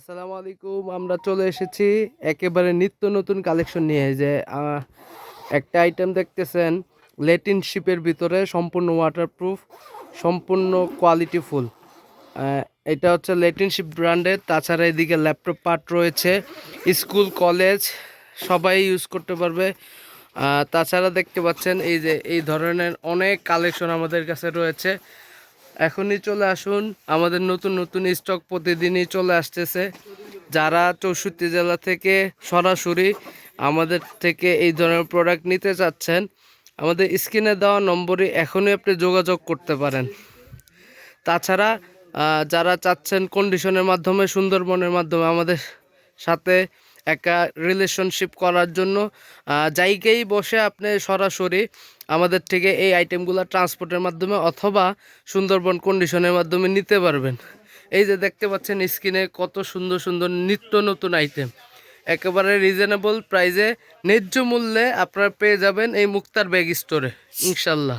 আসসালামু আলাইকুম, আমরা চলে এসেছি একেবারে নিত্য নতুন কালেকশন নিয়ে। যে একটা আইটেম দেখতেছেন লেটিন শিপের ভিতরে সম্পূর্ণ ওয়াটারপ্রুফ সম্পূর্ণ কোয়ালিটি ফুল এটা হচ্ছে লেটিন শিপ ব্র্যান্ডের তাছাড়া এদিকে ল্যাপটপ পার্ট রয়েছে স্কুল কলেজ সবাই ইউজ করতে পারবে। তাছাড়া দেখতে পাচ্ছেন, এই যে, এই ধরনের অনেক কালেকশন আমাদের কাছে রয়েছে। এখনই চলে আসুন। আমাদের নতুন নতুন স্টক প্রতিদিনই চলে আসতেছে। যারা চৌষট্টি জেলা থেকে সরাসরি আমাদের থেকে এই ধরনের প্রোডাক্ট নিতে চাচ্ছেন, আমাদের স্ক্রিনে দেওয়া নম্বরে এখনই আপনি যোগাযোগ করতে পারেন। তাছাড়া যারা চাচ্ছেন কন্ডিশনের মাধ্যমে, সুন্দরবনের মাধ্যমে আমাদের সাথে একটা রিলেশনশিপ করার জন্য জায়গায় বসে আপনি সরাসরি আমাদের থেকে এই আইটেমগুলো ট্রান্সপোর্টের মাধ্যমে অথবা সুন্দরবন কন্ডিশনের মাধ্যমে নিতে পারবেন। এই যে দেখতে পাচ্ছেন স্ক্রিনে কত সুন্দর সুন্দর নিত্য নতুন আইটেম একেবারে রিজনেবল প্রাইসে ন্যায্য মূল্যে আপনারা পেয়ে যাবেন এই মুক্তার ব্যাগ স্টোরে ইনশাল্লাহ।